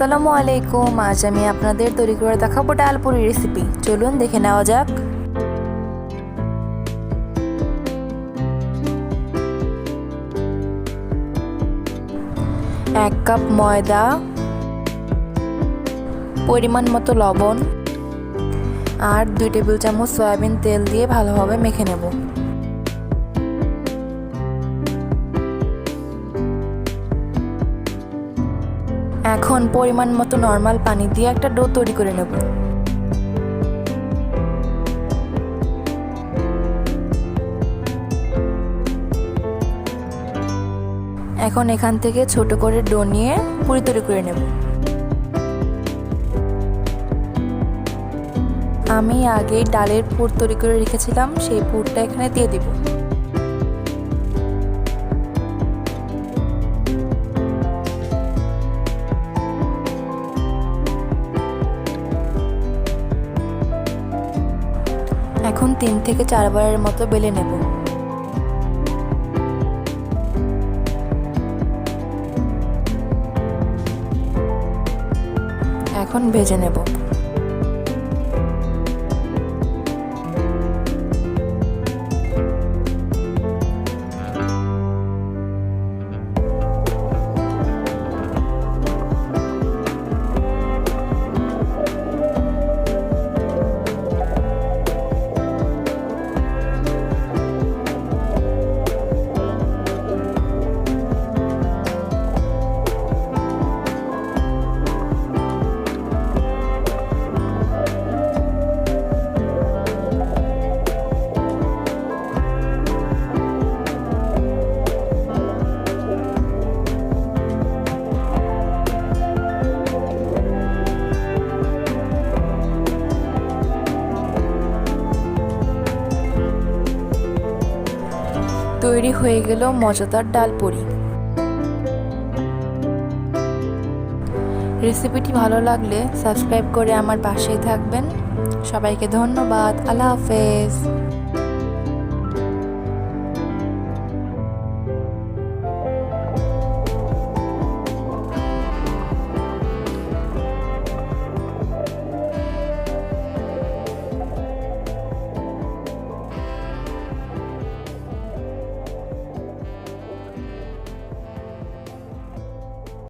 আসসালামু আলাইকুম। আজ আমি আপনাদের তৈরি করে দেখাবো ডালপুরি রেসিপি চলুন দেখে নেওয়া যাক। এক কাপ ময়দা, পরিমাণ মতো লবণ, আর দুই টেবিল চামচ সয়াবিন তেল দিয়ে ভালোভাবে মেখে নেব। এখন পরিমাণ মতো নর্মাল পানি দিয়ে একটা ডো তৈরি করে নেব। এখন এখান থেকে ছোট করে ডো নিয়ে পুরি তৈরি করে নেব। আমি আগে ডালের পুর তৈরি করে রেখেছিলাম, সেই পুরটা এখানে দিয়ে দিব। এখন তিন থেকে চারবারের মতো বেলে নেব। এখন ভেজে নেব। তৈরি হয়ে গেল মজাদার ডাল পুরি। রেসিপিটি ভালো লাগলে সাবস্ক্রাইব করে আমার পাশেই থাকবেন। সবাইকে ধন্যবাদ। আল্লাহ হাফেজ।